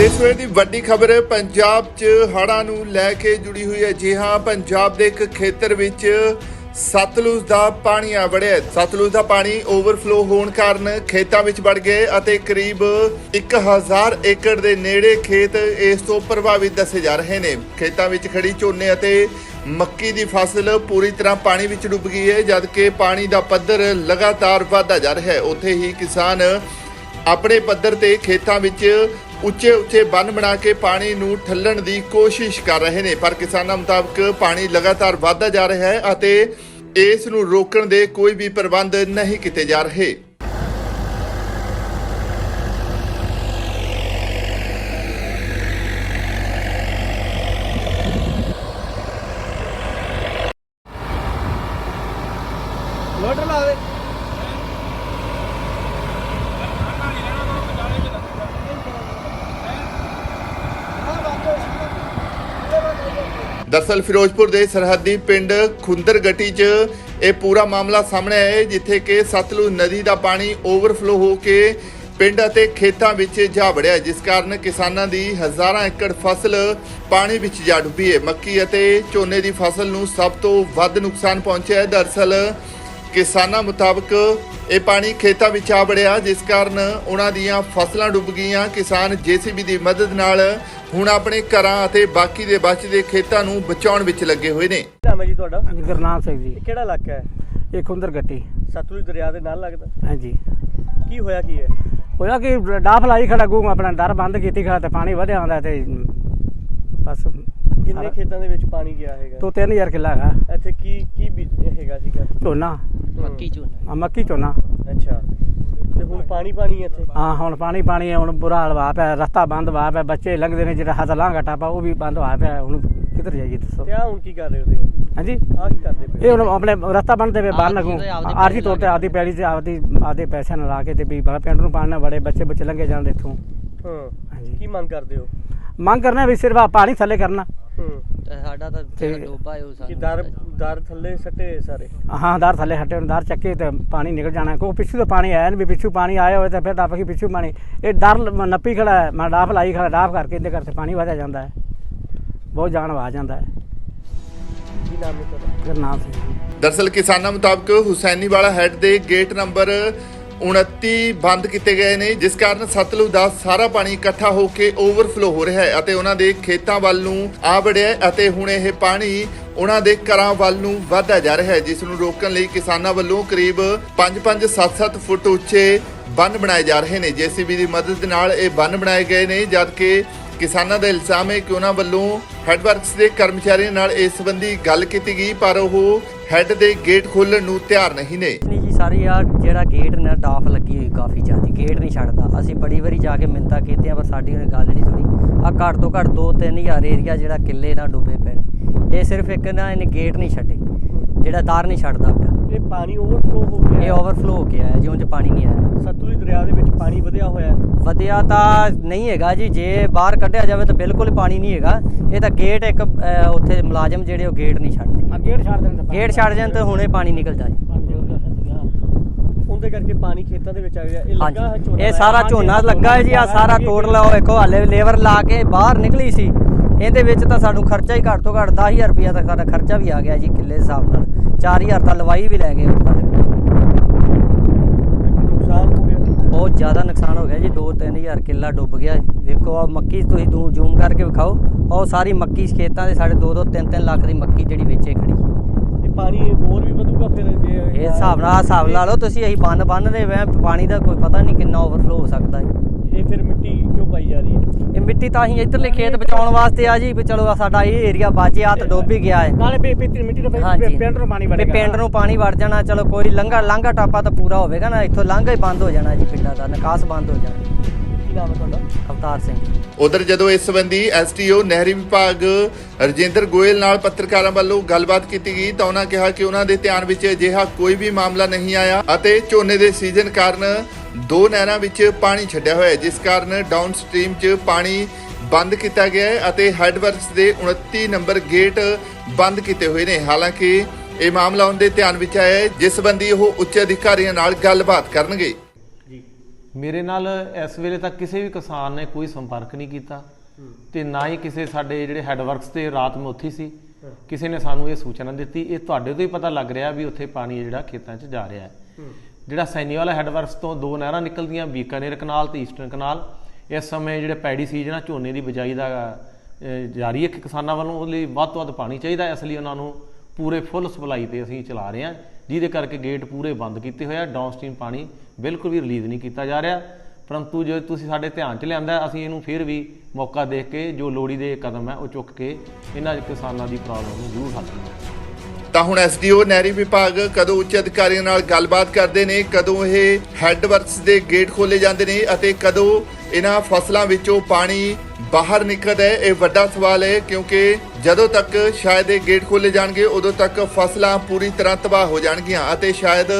ਇਸ ਵੇਲੇ ਦੀ ਵੱਡੀ ਖਬਰ ਪੰਜਾਬ 'ਚ ਹੜ੍ਹਾਂ ਨੂੰ ਲੈ ਕੇ ਜੁੜੀ ਹੋਈ ਹੈ। ਜੀ ਹਾਂ, ਪੰਜਾਬ ਦੇ ਇੱਕ ਖੇਤਰ ਵਿੱਚ ਸਤਲੁਜ ਦਾ ਪਾਣੀ ਆ ਵੜਿਆ ਸਤਲੁਜ ਦਾ ਪਾਣੀ ਓਵਰਫਲੋ ਹੋਣ ਕਾਰਨ ਖੇਤਾਂ ਵਿੱਚ ਵੜ ਗਏ ਅਤੇ ਕਰੀਬ 1000 ਏਕੜ ਦੇ ਨੇੜੇ ਖੇਤ ਇਸ ਤੋਂ ਪ੍ਰਭਾਵਿਤ ਦੱਸੇ ਜਾ ਰਹੇ ਨੇ। ਖੇਤਾਂ ਵਿੱਚ ਖੜੀ ਝੋਨੇ ਅਤੇ ਮੱਕੀ ਦੀ ਫਸਲ ਪੂਰੀ ਤਰ੍ਹਾਂ ਪਾਣੀ ਵਿੱਚ ਡੁੱਬ ਗਈ ਹੈ, ਜਦਕਿ ਪਾਣੀ ਦਾ ਪੱਧਰ ਲਗਾਤਾਰ ਵਧਦਾ ਜਾ ਰਿਹਾ ਹੈ। ਉੱਥੇ ਹੀ ਕਿਸਾਨ ਆਪਣੇ ਪੱਧਰ ਤੇ ਖੇਤਾਂ ਵਿੱਚ ਉੱਚੇ ਉੱਚੇ ਬੰਨ ਬਣਾ ਕੇ ਪਾਣੀ ਨੂੰ ਠੱਲਣ ਦੀ ਕੋਸ਼ਿਸ਼ ਕਰ ਰਹੇ ਨੇ, ਪਰ ਕਿਸਾਨਾਂ ਮੁਤਾਬਕ ਪਾਣੀ ਲਗਾਤਾਰ ਵਧਦਾ ਜਾ ਰਿਹਾ ਹੈ ਅਤੇ ਇਸ ਨੂੰ ਰੋਕਣ ਦੇ ਕੋਈ ਵੀ ਪ੍ਰਬੰਧ ਨਹੀਂ ਕੀਤੇ ਜਾ ਰਹੇ ਲੋਡਰ ਲਾ ਦੇ ਦਰਸਲ ਫਿਰੋਜ਼ਪੁਰ ਦੇ ਸਰਹੱਦੀ ਪਿੰਡ ਖੁੰਦਰਗਟੀ 'ਚ ਇਹ ਪੂਰਾ ਮਾਮਲਾ ਸਾਹਮਣੇ ਆਇਆ ਹੈ, ਜਿੱਥੇ ਕਿ ਸਤਲੁਜ ਨਦੀ ਦਾ ਪਾਣੀ ਓਵਰਫਲੋ ਹੋ ਕੇ ਪਿੰਡ ਅਤੇ ਖੇਤਾਂ ਵਿੱਚ ਜਾ ਵੜਿਆ ਜਿਸ ਕਾਰਨ ਕਿਸਾਨਾਂ ਦੀ ਹਜ਼ਾਰਾਂ ਏਕੜ ਫਸਲ ਪਾਣੀ ਵਿੱਚ ਜਾ ਡੁੱਬੀ ਹੈ। ਮੱਕੀ ਅਤੇ ਝੋਨੇ ਦੀ ਫਸਲ ਨੂੰ ਸਭ ਤੋਂ ਵੱਧ ਨੁਕਸਾਨ ਪਹੁੰਚਿਆ ਹੈ। ਦਰਸਲ ਕਿਸਾਨਾਂ ਮੁਤਾਬਕ ਇਹ ਪਾਣੀ ਖੇਤਾਂ ਵਿੱਚ ਆ ਵੜਿਆ, ਜਿਸ ਕਾਰਨ ਉਹਨਾਂ ਦੀਆਂ ਫਸਲਾਂ ਡੁੱਬ ਗਈਆਂ। ਕਿਸਾਨ ਜੀਸੀਬੀ ਦੀ ਮਦਦ ਨਾਲ ਹੁਣ ਆਪਣੇ ਘਰਾਂ ਅਤੇ ਬਾਕੀ ਦੇ ਬਚਦੇ ਖੇਤਾਂ ਨੂੰ ਬਚਾਉਣ ਵਿੱਚ ਲੱਗੇ ਹੋਏ ਨੇ। ਨਾਮ ਹੈ ਜੀ ਤੁਹਾਡਾ? ਗੁਰਨਾਮ ਸਿੰਘ ਜੀ। ਇਹ ਕਿਹੜਾ ਇਲਾਕਾ ਹੈ? ਇਹ ਖੁੰਦਰ ਗੱਟੀ। ਸਤਲੁਜ ਦਰਿਆ ਦੇ ਨਾਲ ਲੱਗਦਾ? ਹਾਂਜੀ। ਕੀ ਹੋਇਆ ਕੀ ਹੈ? ਹੋਇਆ ਕਿ ਡਾਫ ਲਾਈ ਖੜਾ ਗੂੰ ਆਪਣਾ ਦਰ ਬੰਦ ਕੀਤੀ ਖੜਾ ਤੇ ਪਾਣੀ ਵਧਿਆ ਆਉਂਦਾ ਤੇ ਬਸ ਕਿੰਨੇ ਖੇਤਾਂ ਦੇ ਵਿੱਚ ਪਾਣੀ ਗਿਆ ਹੈਗਾ? ਤੋਂ 3000 ਕਿੱਲਾ ਹੈਗਾ। ਇੱਥੇ ਕੀ ਕੀ ਬੀਜ- ਹੈਗਾ ਸੀਗਾ? ਝੋਨਾ। ਮੱਕੀ ਆ ਮੱਕੀ ਝੋਨਾ। ਅੱਛਾ। ਹੁਣ ਪਾਣੀ ਪਾਣੀ ਹੈ ਇੱਥੇ। ਹਾਂ ਹੁਣ ਪਾਣੀ ਪਾਣੀ ਹੈ ਹੁਣ ਬੁਰਾ ਹਾਲ ਵਾ ਪਿਆ ਰਸਤਾ ਬੰਦ ਵਾ ਪਿਆ ਬੱਚੇ ਲੰਘਦੇ ਨੇ ਜਿਹੜਾ ਹੱਥ ਲਾਂਘਾ ਟਾਪਾ ਉਹ ਵੀ ਬੰਦ ਵਾ ਪਿਆ ਹੁਣ ਕਿੱਧਰ ਜਾਈਏ ਦੱਸੋ? ਤੇ ਆ ਹੁਣ ਕੀ ਕਰ ਰਹੇ ਹੋ ਤੁਸੀਂ? ਹਾਂਜੀ? ਆ ਕੀ ਕਰਦੇ ਪਏ? ਇਹ ਹੁਣ ਆਪਣੇ ਰਸਤਾ ਪਏ ਬੰਨ ਆਪਦੀ ਲਗੂ। ਆਰਜੀ ਤੌਰ ਤੇ ਆਪਦੀ ਪੈਲੀ ਤੇ ਆਪਦੀ ਆਪਦੇ ਪੈਸਿਆਂ ਨਾਲ ਲਾ ਕੇ ਤੇ ਵੀ ਬੜਾ ਪਿੰਡ ਨੂੰ ਪਾਣੀ ਬੜੇ ਬੱਚੇ ਬੱਚੇ ਲੰਘੇ ਜਾਂਦੇ ਇੱਥੋਂ। ਹਾਂ। ਹਾਂਜੀ। ਕੀ ਮੰਗ ਕਰਦੇ ਹੋ? ਮੰਗ ਕਰਨਾ ਵੀ ਸਿਰਫ ਪਾਣੀ ਥੱਲੇ ਕਰਨਾ। ਹੂੰ। ਤੇ ਸਾਡਾ ਤਾਂ ਡੋਬਾ ਹੈ ਉਹ ਕਿ ਸਾਨੂੰ ਦਰ ਦਰ ਥੱਲੇ ਸੱਟੇ ਸਾਰੇ? ਹਾਂ ਦਾਰ ਥੱਲੇ ਹਟੇ ਹੁਣ ਦਾਰ ਚੱਕੇ ਤੇ ਪਾਣੀ ਨਿਕਲ ਜਾਣਾ। ਕੋ ਪਿੱਛੂ ਤੋਂ ਪਾਣੀ ਆਇਆ ਨਹੀਂ ਵੀ ਪਿੱਛੂ ਪਾਣੀ ਆਇਆ ਹੋਵੇ ਤਾਂ ਫਿਰ ਦੱਬ ਕੇ ਪਿੱਛੂ ਪਾਣੀ ਇਹ ਡਰ ਲ- ਨੱਪੀ ਖੜਾ ਹੈ ਮੈਂ ਡਾਫ ਲਾਈ ਖੜਾ ਡਾਫ ਕਰਕੇ ਇਹਦੇ ਕਰਕੇ ਪਾਣੀ ਵਧਿਆ ਜਾਂਦਾ ਹੈ। ਬਹੁਤ ਜਾਨ ਵਾ ਜਾਂਦਾ ਹੈ। ਕੀ ਨਾਮ ਹੈ ਤੁਹਾਡਾ? ਗੁਰਨਾਮ ਸਿੰਘ ਜੀ ਦਰਸਲ ਕਿਸਾਨਾਂ ਮੁਤਾਬਕ ਹੁਸੈਨੀਵਾਲਾ ਹੈੱਡ ਦੇ ਗੇਟ ਨੰਬਰ 29 ਬੰਦ ਕੀਤੇ ਗਏ ਨੇ, ਜਿਸ ਕਾਰਨ ਸਤਲੁਜ ਦਾ ਸਾਰਾ ਪਾਣੀ ਇਕੱਠਾ ਹੋ ਕੇ ਓਵਰਫਲੋ ਹੋ ਰਿਹਾ ਹੈ ਅਤੇ ਉਹਨਾਂ ਦੇ ਖੇਤਾਂ ਵੱਲ ਨੂੰ ਆ ਵੜਿਆ ਅਤੇ ਹੁਣ ਇਹ ਪਾਣੀ ਉਹਨਾਂ ਦੇ ਘਰਾਂ ਵੱਲ ਨੂੰ ਵਧਦਾ ਜਾ ਰਿਹਾ ਹੈ, ਜਿਸ ਨੂੰ ਰੋਕਣ ਲਈ ਕਿਸਾਨਾਂ ਵੱਲੋਂ ਕਰੀਬ 5-5 7-7 ਫੁੱਟ ਉੱਚੇ ਬੰਨ ਬਣਾਏ ਜਾ ਰਹੇ ਨੇ। ਜੀਸੀਬੀ ਦੀ ਮਦਦ ਨਾਲ ਇਹ ਬੰਨ ਬਣਾਏ ਗਏ ਨੇ, ਜਦਕਿ ਕਿਸਾਨਾਂ ਦਾ ਇਲਜ਼ਾਮ ਹੈ ਕਿ ਉਹਨਾਂ ਵੱਲੋਂ ਹੈੱਡਵਰਕਸ ਦੇ ਕਰਮਚਾਰੀਆਂ ਨਾਲ ਇਸ ਸੰਬੰਧੀ ਗੱਲ ਕੀਤੀ ਗਈ, ਪਰ ਉਹ ਹੈੱਡ ਦੇ ਗੇਟ ਖੋਲਣ ਨੂੰ ਤਿਆਰ ਨਹੀਂ ਨੇ। ਸਾਰੀ ਆ ਜਿਹੜਾ ਗੇਟ ਨਾ ਡਾਫ ਲੱਗੀ ਹੋਈ ਕਾਫੀ ਜ਼ਿਆਦੀ ਗੇਟ ਨਹੀਂ ਛੱਡਦਾ। ਅਸੀਂ ਬੜੀ ਵਾਰੀ ਜਾ ਕੇ ਮਿੰਤਾ ਕੀਤੀਆਂ ਪਰ ਸਾਡੀ ਉਹਨੇ ਗੱਲ ਨਹੀਂ ਸੁਣੀ। ਆ ਘੱਟ ਤੋਂ ਘੱਟ 2-3000 ਏਰੀਆ ਜਿਹੜਾ ਕਿੱਲੇ ਨਾਲ ਡੁੱਬੇ ਪਏ ਨੇ। ਇਹ ਸਿਰਫ ਇੱਕ ਨਾ ਇਹਨੇ ਗੇਟ ਨਹੀਂ ਛੱਡੇ ਜਿਹੜਾ ਦਾਰ ਨਹੀਂ ਛੱਡਦਾ ਪਿਆ। ਇਹ ਪਾਣੀ ਓਵਰਫਲੋ ਹੋ ਗਿਆ। ਇਹ ਓਵਰਫਲੋ ਹੋ ਆਇਆ ਜਿਉਂ ਚ ਪਾਣੀ ਨਹੀਂ ਆਇਆ। ਸਤਲੁਜ ਦਰਿਆ ਦੇ ਵਿੱਚ ਪਾਣੀ ਵਧਿਆ ਹੋਇਆ ਹੈ। ਵਧਿਆ ਤਾਂ ਨਹੀਂ ਹੈਗਾ ਜੀ ਜੇ ਬਾਹਰ ਕੱਢਿਆ ਜਾਵੇ ਤਾਂ ਬਿਲਕੁਲ ਪਾਣੀ ਨਹੀਂ ਹੈਗਾ। ਇਹ ਤਾਂ ਗੇਟ ਇੱਕ ਉੱਥੇ ਮੁਲਾਜ਼ਮ ਜਿਹੜੇ ਉਹ ਗੇਟ ਨਹੀਂ ਛੱਡਦੇ। ਆ ਗੇਟ ਛੱਡ ਦੇਣ ਤਾਂ ਗੇਟ ਛੱਡ ਜਾਣ ਤਾਂ ਹੁਣੇ ਪਾਣੀ ਨਿਕਲ ਜਾਏ ਗਿਆ। ਉਹਦੇ ਕਰਕੇ ਪਾਣੀ ਖੇਤਾਂ ਦੇ ਵਿੱਚ ਆ ਗਿਆ। ਇਹ ਲੱਗਾ ਹੈ ਝੋਨਾ ਇਹ ਸਾਰਾ ਝੋਨਾ ਲੱਗਾ ਹੈ ਜੀ ਆ ਸਾਰਾ ਟੋਟਲ ਉਹ ਵੇਖੋ ਹਾਲੇ ਲੇਬਰ ਲਾ ਕੇ ਬਾਹਰ ਨਿਕਲੀ ਸੀ। ਇਹਦੇ ਵਿੱਚ ਤਾਂ ਸਾਨੂੰ ਖਰਚਾ ਹੀ ਘੱਟ ਤੋਂ ਘੱਟ 10000 ਰੁਪਇਆ ਤੱਕ ਸਾਡਾ ਖਰਚਾ ਵੀ ਆ ਗਿਆ ਜੀ ਕਿੱਲੇ ਦੇ ਹਿਸਾਬ ਨਾਲ। 4000 ਤਾਂ ਲਵਾਈ ਵੀ ਲੈ ਗਏ ਸਾਡੇ ਕੋਲ। ਨੁਕਸਾਨ ਹੋ ਗਿਆ। ਬਹੁਤ ਜ਼ਿਆਦਾ ਨੁਕਸਾਨ ਹੋ ਗਿਆ ਜੀ 2-3000 ਕਿੱਲਾ ਡੁੱਬ ਗਿਆ। ਵੇਖੋ ਆ ਮੱਕੀ ਤੁਸੀਂ ਦੂ ਜ਼ੂਮ ਕਰਕੇ ਵਿਖਾਓ। ਉਹ ਸਾਰੀ ਮੱਕੀ ਖੇਤਾਂ ਦੇ ਸਾਡੇ 2-2 3-3 ਲੱਖ ਦੀ ਮੱਕੀ ਜਿਹੜੀ ਵੇਚੇ ਖੜੀ। ਪਾਣੀ ਹੋਰ ਵੀ ਵਧੂਗਾ ਫਿਰ ਜੇ ਇਹ ਹਿਸਾਬ ਨਾਲ ਹਿਸਾਬ ਲਾ ਲਓ ਤੁਸੀਂ ਅਸੀਂ ਬੰਨ ਬੰਨਦੇ ਵੇ ਪਾਣੀ ਦਾ ਕੋਈ ਪਤਾ ਨਹੀਂ ਕਿੰਨਾ ਓਵਰਫਲੋ ਹੋ ਸਕਦਾ ਹੈ। ਇਹ ਫਿਰ ਮਿੱਟੀ ਕਿਉਂ ਪਾਈ ਜਾ ਰਹੀ ਹੈ? ਇਹ ਮਿੱਟੀ ਤਾਂ ਅਸੀਂ ਇੱਧਰਲੇ ਖੇਤ ਬਚਾਉਣ ਵਾਸਤੇ ਆ ਜੀ ਵੀ ਚਲੋ ਸਾਡਾ ਇਹ ਏਰੀਆ ਬਾਜੇ ਆ ਤਾਂ ਡੁੱਬ ਹੀ ਗਿਆ ਹੈ। ਨਾਲੇ ਪੀ ਮਿੱਟੀ ਦੇ ਹਾਂਜੀ। ਪਿੰਡ ਨੂੰ ਪਾਣੀ ਵੀ ਵੜੇਗਾ ਪਿੰਡ ਨੂੰ ਪਾਣੀ ਵੜ ਜਾਣਾ ਚਲੋ ਕੋਈ ਲੰਘਾ ਲਾਂਘਾ ਟਾਪਾ ਤਾਂ ਪੂਰਾ ਹੋਵੇਗਾ ਨਾ ਇੱਥੋਂ ਲਾਂਘਾ ਹੀ ਬੰਦ ਹੋ ਜਾਣਾ ਜੀ ਪਿੰਡਾਂ ਦਾ ਨਿਕਾਸ ਬੰਦ ਹੋ ਜਾਣਾ। ਕੀ ਨਾਮ ਹੈ ਤੁਹਾਡਾ? ਅਵਤਾਰ ਸਿੰਘ। ਉਧਰ ਜਦੋਂ ਇਸ ਸੰਬੰਧੀ ਐਸਟੀਓ ਨਹਿਰੀ ਵਿਭਾਗ ਰਜਿੰਦਰ ਗੋਇਲ ਨਾਲ ਪੱਤਰਕਾਰਾਂ ਵੱਲੋਂ ਗੱਲਬਾਤ ਕੀਤੀ ਗਈ ਤਾਂ ਉਹਨਾਂ ਕਿਹਾ ਕਿ ਉਹਨਾਂ ਦੇ ਧਿਆਨ ਵਿੱਚ ਅਜਿਹਾ ਕੋਈ ਵੀ ਮਾਮਲਾ ਨਹੀਂ ਆਇਆ ਅਤੇ ਝੋਨੇ ਦੇ ਸੀਜ਼ਨ ਕਾਰਨ ਦੋ ਨਹਿਰਾਂ ਵਿੱਚ ਪਾਣੀ ਛੱਡਿਆ ਹੋਇਆ ਹੈ ਜਿਸ ਕਾਰਨ ਡਾਊਨ ਸਟ੍ਰੀਮ 'ਚ ਪਾਣੀ ਬੰਦ ਕੀਤਾ ਗਿਆ ਹੈ ਅਤੇ ਹੈੱਡਵਰਕਸ ਦੇ 29 ਨੰਬਰ ਗੇਟ ਬੰਦ ਕੀਤੇ ਹੋਏ ਨੇ। ਹਾਲਾਂਕਿ ਇਹ ਮਾਮਲਾ ਉਹਨਾਂ ਦੇ ਧਿਆਨ ਵਿੱਚ ਆਇਆ ਹੈ ਜਿਸ ਸੰਬੰਧੀ ਉਹ ਉੱਚ ਅਧਿਕਾਰੀਆਂ ਨਾਲ ਗੱਲਬਾਤ ਕਰਨਗੇ। ਮੇਰੇ ਨਾਲ ਇਸ ਵੇਲੇ ਤੱਕ ਕਿਸੇ ਵੀ ਕਿਸਾਨ ਨੇ ਕੋਈ ਸੰਪਰਕ ਨਹੀਂ ਕੀਤਾ ਤੇ ਨਾ ਹੀ ਕਿਸੇ ਸਾਡੇ ਜਿਹੜੇ ਹੈੱਡ ਵਰਕਸ ਤੇ ਰਾਤ ਨੂੰ ਉੱਥੇ ਸੀ। ਕਿਸੇ ਨੇ ਸਾਨੂੰ ਇਹ ਸੂਚਨਾ ਦਿੱਤੀ। ਇਹ ਤੁਹਾਡੇ ਤੋਂ ਹੀ ਪਤਾ ਲੱਗ ਰਿਹਾ ਵੀ ਉੱਥੇ ਪਾਣੀ ਜਿਹੜਾ ਖੇਤਾਂ 'ਚ ਜਾ ਰਿਹਾ ਹੈ। ਜਿਹੜਾ ਸੈਨੀਵਾਲਾ ਹੈੱਡ ਵਰਕਸ ਤੋਂ ਦੋ ਨਹਿਰਾਂ ਨਿਕਲਦੀਆਂ ਬੀਕਾਨੇਰ ਕਨਾਲ ਤੇ ਈਸਟਰਨ ਕਨਾਲ। ਇਸ ਸਮੇਂ ਜਿਹੜੇ ਪੈਡੀ ਸੀਜ਼ਨ ਆ ਝੋਨੇ ਦੀ ਬਿਜਾਈ ਦਾ ਜਾਰੀ ਹੈ ਕਿ ਕਿਸਾਨਾਂ ਵੱਲੋਂ ਉਹਦੇ ਲਈ ਵੱਧ ਤੋਂ ਵੱਧ ਪਾਣੀ ਚਾਹੀਦਾ ਹੈ, ਇਸ ਲਈ ਉਹਨਾਂ ਨੂੰ ਪੂਰੇ ਫੁੱਲ ਸਪਲਾਈ ਤੇ ਅਸੀਂ ਚਲਾ ਰਹੇ ਹਾਂ। ਜਿਹਦੇ ਕਰਕੇ ਗੇਟ ਪੂਰੇ ਬੰਦ ਕੀਤੇ ਹੋਏ ਆ ਡਾਊਨਸਟ੍ਰੀਮ ਪਾਣੀ ਬਿਲਕੁਲ ਵੀ ਰਿਲੀਜ਼ ਨਹੀਂ ਕੀਤਾ ਜਾ ਰਿਹਾ। ਪਰੰਤੂ ਜੇ ਤੁਸੀਂ ਸਾਡੇ ਧਿਆਨ 'ਚ ਲਿਆਂਦਾ, ਅਸੀਂ ਇਹਨੂੰ ਫਿਰ ਵੀ ਮੌਕਾ ਦੇਖ ਕੇ ਜੋ ਲੋੜੀ ਦੇ ਕਦਮ ਹੈ ਉਹ ਚੁੱਕ ਕੇ ਇਹਨਾਂ ਕਿਸਾਨਾਂ ਦੀ ਪ੍ਰੋਬਲਮ ਨੂੰ ਜ਼ਰੂਰ ਹੱਲ ਕਰਾਂਗੇ। ਤਾਂ ਹੁਣ ਐਸਡੀਓ, ਨਹਿਰੀ ਵਿਭਾਗ ਕਦੋਂ ਉੱਚ ਅਧਿਕਾਰੀਆਂ ਨਾਲ ਗੱਲਬਾਤ ਕਰਦੇ ਨੇ, ਕਦੋਂ ਇਹ ਹੈੱਡ ਦੇ ਗੇਟ ਖੋਲੇ ਜਾਂਦੇ ਨੇ ਅਤੇ ਕਦੋਂ ਇਹਨਾਂ ਫਸਲਾਂ ਵਿੱਚੋਂ ਪਾਣੀ ਬਾਹਰ ਨਿਕਲਦਾ ਹੈ। ਇਹ ਵੱਡਾ ਸਵਾਲ ਹੈ ਕਿਉਂਕਿ ਜਦੋਂ ਤੱਕ ਸ਼ਾਇਦ ਇਹ ਗੇਟ ਖੋਲੇ ਜਾਣਗੇ, ਉਦੋਂ ਤੱਕ ਫਸਲਾਂ ਪੂਰੀ ਤਰ੍ਹਾਂ ਤਬਾਹ ਹੋ ਜਾਣਗੀਆਂ ਅਤੇ ਸ਼ਾਇਦ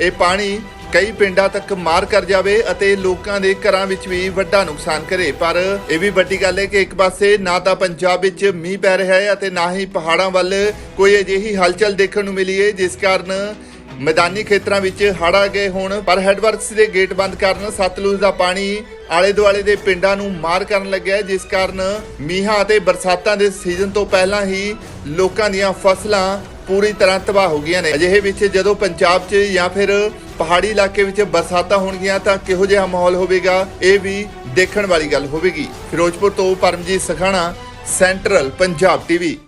ਇਹ ਪਾਣੀ ਕਈ ਪਿੰਡਾਂ ਤੱਕ ਮਾਰ ਕਰ ਜਾਵੇ ਅਤੇ ਲੋਕਾਂ ਦੇ ਘਰਾਂ ਵਿੱਚ ਵੀ ਵੱਡਾ ਨੁਕਸਾਨ ਕਰੇ। ਪਰ ਇਹ ਵੀ ਵੱਡੀ ਗੱਲ ਹੈ ਕਿ ਇੱਕ ਪਾਸੇ ਨਾ ਤਾਂ ਪੰਜਾਬ ਵਿੱਚ ਮੀਂਹ ਪੈ ਰਿਹਾ ਹੈ ਅਤੇ ਨਾ ਹੀ ਪਹਾੜਾਂ ਵੱਲ ਕੋਈ ਅਜਿਹੀ ਹਲਚਲ ਦੇਖਣ ਨੂੰ ਮਿਲੀ ਹੈ, ਜਿਸ ਕਾਰਨ ਮੈਦਾਨੀ ਖੇਤਰਾਂ ਵਿੱਚ ਹੜ੍ਹ ਗਏ ਹੋਣ। ਪਰ ਹੈੱਡਵਰਕਸ ਦੇ ਗੇਟ ਬੰਦ ਕਾਰਨ ਸਤਲੁਜ ਦਾ ਪਾਣੀ ਆਲੇ ਦੁਆਲੇ ਦੇ ਪਿੰਡਾਂ ਨੂੰ ਮਾਰ ਕਰਨ ਲੱਗਿਆ ਹੈ, ਜਿਸ ਕਾਰਨ ਮੀਂਹਾਂ ਅਤੇ ਬਰਸਾਤਾਂ ਦੇ ਸੀਜ਼ਨ ਤੋਂ ਪਹਿਲਾਂ ਹੀ ਲੋਕਾਂ ਦੀਆਂ ਫਸਲਾਂ ਪੂਰੀ ਤਰ੍ਹਾਂ ਤਬਾਹ ਹੋ ਗਈਆਂ ਨੇ। ਅਜਿਹੇ ਵਿੱਚ ਜਦੋਂ ਪੰਜਾਬ 'ਚ ਜਾਂ ਫਿਰ ਪਹਾੜੀ ਇਲਾਕੇ ਵਿੱਚ ਬਰਸਾਤਾਂ ਹੋਣਗੀਆਂ ਤਾਂ ਕਿਹੋ ਜਿਹਾ ਮਾਹੌਲ ਹੋਵੇਗਾ ਇਹ ਵੀ ਦੇਖਣ ਵਾਲੀ ਗੱਲ ਹੋਵੇਗੀ। ਫਿਰੋਜ਼ਪੁਰ ਤੋਂ ਪਰਮਜੀਤ ਸਖਾਣਾ ਸੈਂਟਰਲ ਪੰਜਾਬ ਟੀਵੀ।